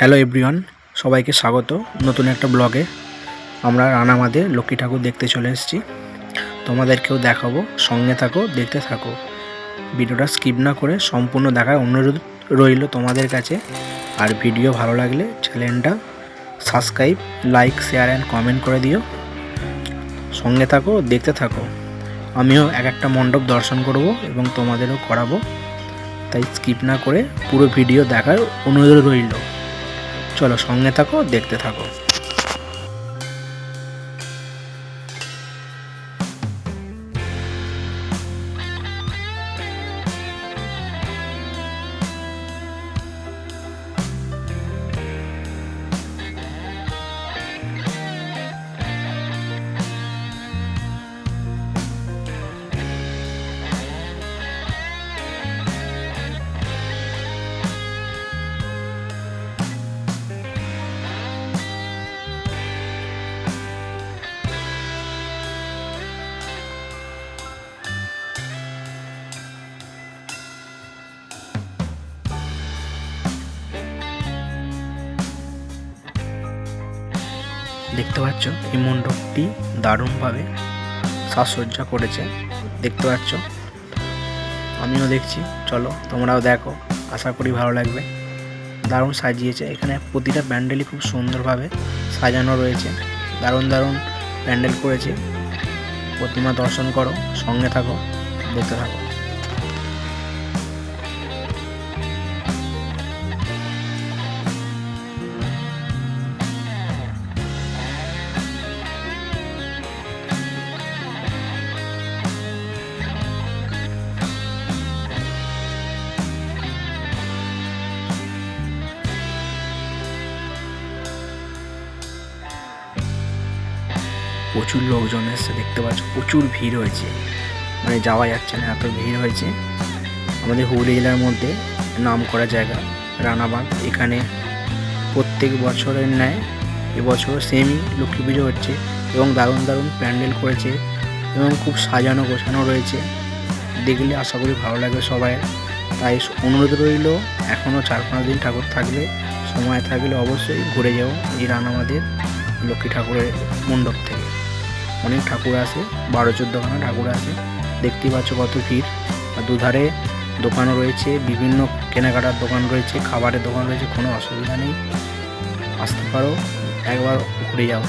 Hello everyone সবাইকে স্বাগত নতুন একটা ব্লগে। আমরা রানামাদে লক্ষ্মী ঠাকুর দেখতে চলে এসেছি। তোমাদেরকেও দেখাবো, সঙ্গে থাকো, দেখতে থাকো। ভিডিওটা স্কিপ না করে সম্পূর্ণ দেখার অনুরোধ রইল তোমাদের কাছে। আর ভিডিও ভালো লাগলে চ্যানেলটা subscribe like share and comment করে দিও। সঙ্গে থাকো, দেখতে থাকো। আমিও এক একটা মণ্ডপ দর্শন করব এবং তোমাদেরও করাবো। তাই স্কিপ না করে পুরো ভিডিও দেখার অনুরোধ রইল। চলো সঙ্গে থাকো দেখতে থাকো। দেখতে পাচ্ছ, এই মণ্ডপটি দারুণভাবে সাজসজ্জা করেছে, দেখতে পাচ্ছ। আমিও দেখছি, চলো তোমরাও দেখো, আশা করি ভালো লাগবে। দারুণ সাজিয়েছে, এখানে প্রতিটা প্যান্ডেলই খুব সুন্দরভাবে সাজানো রয়েছে। দারুণ দারুণ প্যান্ডেল করেছে। প্রতিমা দর্শন করো, সঙ্গে থাকো, দেখতে থাকো। প্রচুর লোকজন এসে দেখতে পাচ্ছ, প্রচুর ভিড় হয়েছে। মানে যাওয়া যাচ্ছে না, এত ভিড় হয়েছে। আমাদের হুগলি জেলার মধ্যে নাম করা জায়গা, রানাবাঁধ। এখানে প্রত্যেক বছরের ন্যায় এবছর সেমই লক্ষ্মী পুজো হচ্ছে এবং দারুণ দারুণ প্যান্ডেল করেছে এবং খুব সাজানো গোছানো রয়েছে। দেখলে আশা করি ভালো লাগবে সবাই। তাই অনুরোধ রইল, এখনও চার পাঁচ দিন ঠাকুর থাকলে সময় থাকলে অবশ্যই ঘুরে যাও এই রানামাদের লক্ষ্মী ঠাকুরের মণ্ডপ থেকে। অনেক ঠাকুর আছে বারো চোদ্দোখানা ঠাকুর আছে। দেখতে পাচ্ছ কত ভিড়। আর দুধারে দোকানও রয়েছে, বিভিন্ন কেনাকাটার দোকান রয়েছে, খাবারের দোকান রয়েছে, কোনো অসুবিধা নেই। আসতে পারো, একবার ঘুরে যাও।